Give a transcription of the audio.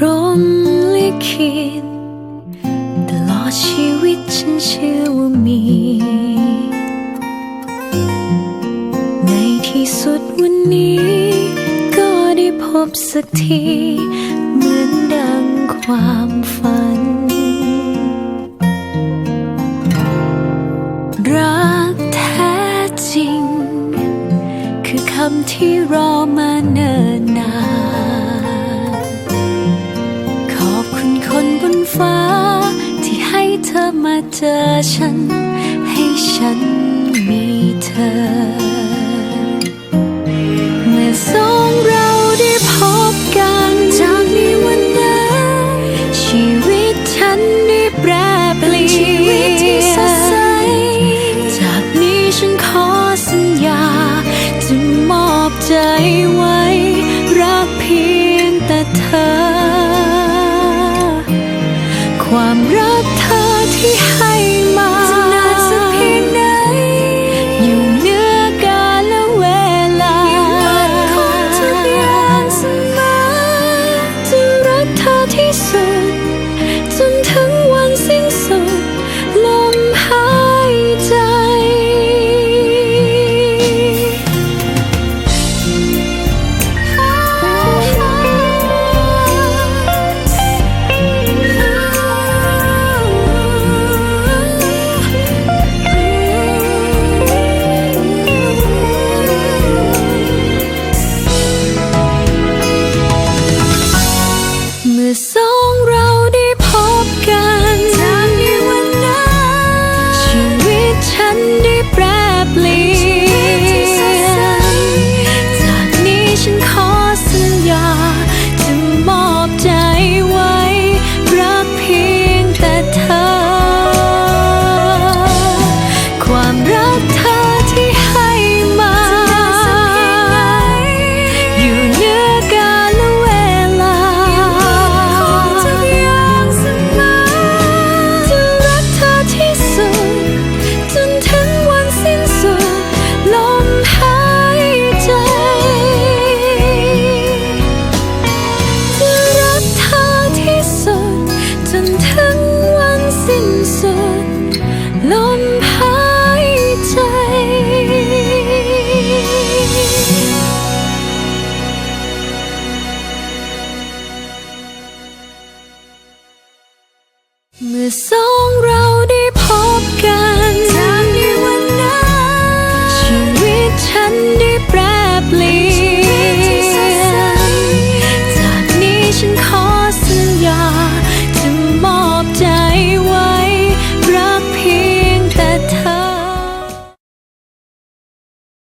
รมลิขิตตลอดชีวิตฉันเชื่อว่ามี ในที่สุดวันนี้ ก็ได้พบสักที เหมือนดังความฝัน รักแท้จริง คือคำที่รอมาเนิ่นนาน ธอมาเจอฉัน ให้ฉันมีเธอ เมื่อสองเราได้พบกันจากในวันนั้น ชีวิตฉันได้แปรเปลี่ยนชีวิตที่สดใส จากนี้ฉันขอสัญญา จะมอบใจไว้ มื่อสองเราได้พบกันจากในวันนั้นชีวิตฉันได้แปรเปลี่ เมื่อสองเราได้พบกันชีวิตฉันได้